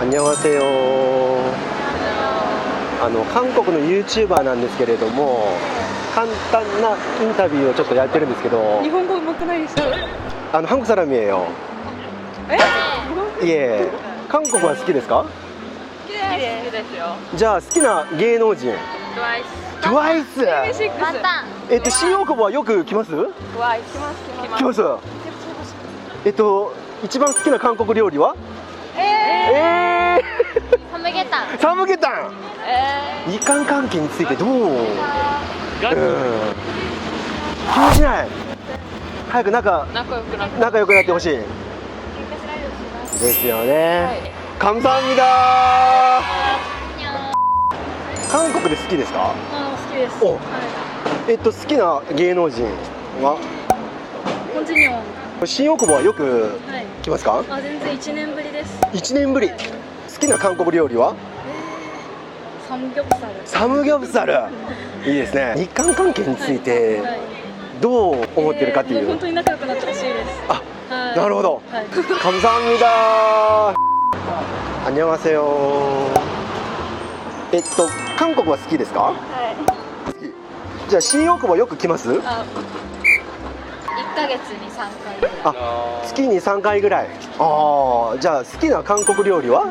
あにゃわせよあの韓国の YouTuber なんですけれども簡単なインタビューをちょっとやってるんですけど。日本語うまくないですかあの韓国サラミえよ。え？いえ。韓国は好きですか？好きです。よ。じゃあ好きな芸能人。トワイストワイスえっと新大久保はよく来ます？トワイス来ます。来ます。えっと一番好きな韓国料理は？えー、えー。たん寒けたんええー、日韓関係についてどう、うん、気にしない。早く仲仲良くなって。仲良くなってほしい。ですよね、はい、感だ韓国で好きですか？好きです、はい、えっと好きな芸能人は？コンチニオン新大久保はよく来ますか、はい、あ全然1年ぶりです。一年ぶり、好きな韓国料理はサムギョプサルサムギョプサルいいですね日韓関係についてはいどう思ってるかっていう、えーもう本当に仲良くなってほしいですあはいなるほどはい 감사합니다 안녕하세요 えっと韓国は好きですかはい好きじゃあ新大久保よく来ますあ一ヶ月に三回ぐらいあ月に3回ぐらいああじゃあ好きな韓国料理は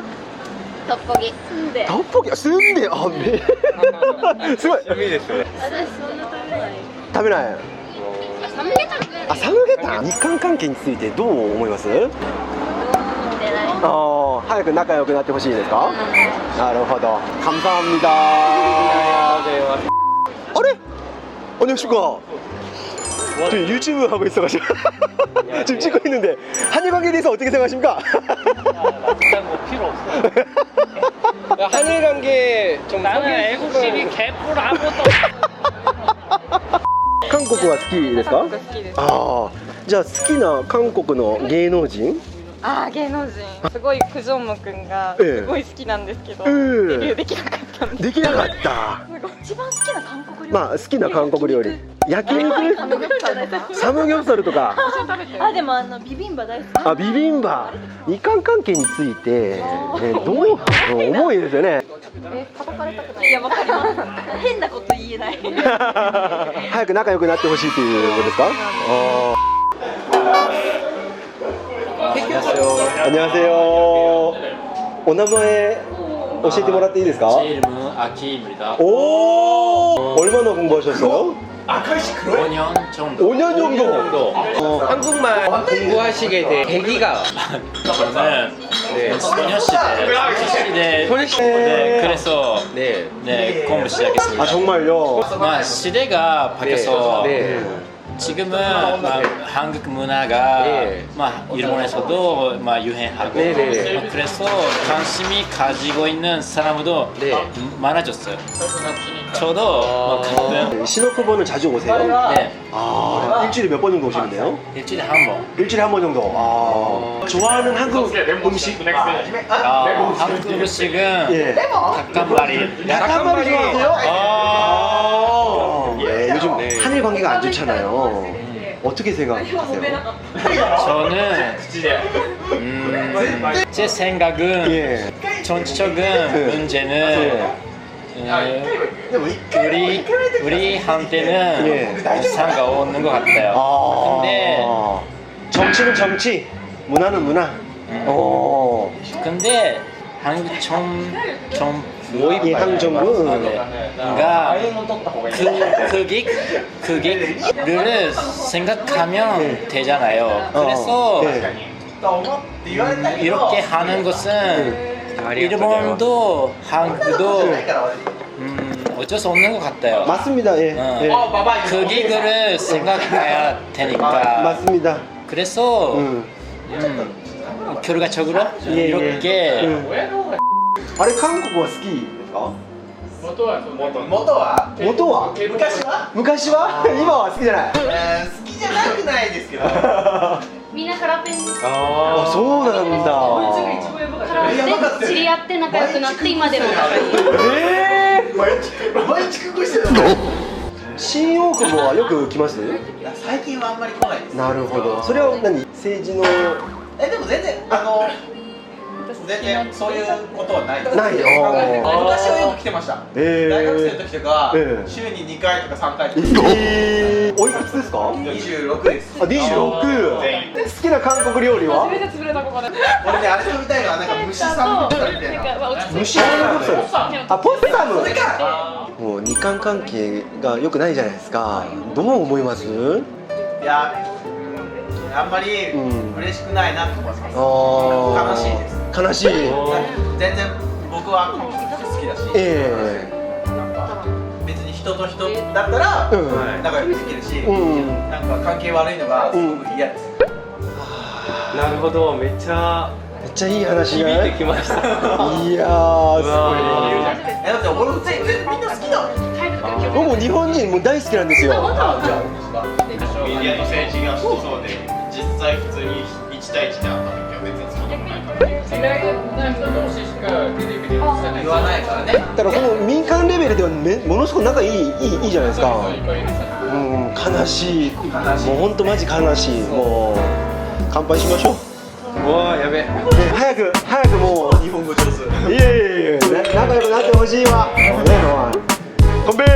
トッポギ住んでトッポギ住んであめすごい趣味ですね。私そんな食べない食べないサムゲタンぐらいあサムゲタン日韓関係についてどう思います飲んでないああ早く仲良くなってほしいですかなるほど감사합니다あれ안녕하십니까 저 유튜브 하고 있어가지고 지금 찍고 있는데 한일 관계에 대해서 어떻게 생각하십니까? 일단 뭐 필요 없어. 한일 관계 좀 나는 애국심이 개뿔 아무것도 없어. 한국は好きですか好きですああじゃあ好きな韓国の芸能人 あー芸能人。すごいクジョンムくんがええ。すごい好きなんですけど、ええ。デビューできなかったんでできなかった。一番好きな韓国料理。まあ好きな韓国料理。焼肉サムギョプサルとか。あでもあのビビンバ大好き。あビビンバ。日韓関係について、ね、どう重い。ですよね。え叩かれたくない。いやわかります。変なこと言えない。早く仲良くなってほしいっていうことですか？あー 안녕하세요お名前教えてもらっていいですか 제 이름은 아키입니다. 오 얼마나 공부하셨어요? 5년 정도. 5년 정도 어, 한국말 공부하시게 된 계기가 저는 네. 소녀시대 시대 소녀시대. 네 그래서 네. 네 공부 시작했습니다. 아 정말요? 막 시대가 바뀌어서 네. 지금은 막 한국 문화가 네. 막 일본에서도 막 유행하고 네, 네. 막 그래서 관심이 가지고 있는 사람도 네. 많아졌어요. 저도 막 가끔 신호쿠버는 자주 오세요? 네 아 일주일에 몇 번 정도 오시는데요? 일주일에 한 번. 일주일에 한 번 정도 아 좋아하는 한국 음식? 아, 한국 음식은 예 닭간말이. 닭간말이 좋아하세요? 아. 예 요즘 한일 관계가 안 좋잖아요. 어떻게 생각하세요? 저는 음, 제 생각은 예. 전체적인 문제는 어, 우리 우리 한테는 예. 상관없는 것 같아요. 아. 근데 정치는 정치 문화는 문화. 어. 근데 한국 좀 좀 예, 한국 정부 가 그, 그게 그게 를 생각하면 되잖아요. 그래서 어, 예. 음, 이렇게 하는 것은 일본도 한국도 음, 어쩔 수 없는 것 같아요. 맞습니다 예, 어. 예. 그 기그를 생각해야 되니까. 맞습니다 그래서 음. 음, 결과적으로 예, 예. 이렇게 음. あれ韓国は好きですか？元は元は？元は？昔は？昔は？今は好きじゃない、えー、好きじゃなくないですけど。みんなカラペンああそうなんだ。知り合って仲良くなって今でもええー、毎日毎日空してた新大久保はよく来ますいや最近はあんまり来ないですなるほどそれは何政治のえでも全然あの全然そういうことはない。ですないよ。昔はよく来てました。え大学生の時とかええ。週に2回とか3回とか。えー、おいくつですか？26です。あ、26好きな韓国料理は？初めて潰れたここで。俺ねあれ食べたいのはなんか虫さんみたいみたいな虫あ、ポッサム。それか。もう日韓関係が良くないじゃないですか。どう思います？いやあんまりうん。嬉しくないなと思います。あ悲しいです悲しい。全然僕は好きだし。えなんか別に人と人だったら仲良くできるし、うん。なんか関係悪いのがすごく嫌です、なるほどめっちゃめっちゃいい話響がいてきました。いやーすわえだって俺も全然みんな好きだ僕も日本人もう大好きなんですよ。あじゃあメディアの政治が好きそうで実際普通に1対1で会った時は別にそんなことないから言わないからね。だからこの民間レベルではめものすごく仲いいいいいいじゃないですか。うん悲しい。もう本当マジ悲しい。もう乾杯しましょう。うわやべ。ね早く早くもう日本語上手。いやいやいやな仲良くなってほしいわ。ねえのは乾杯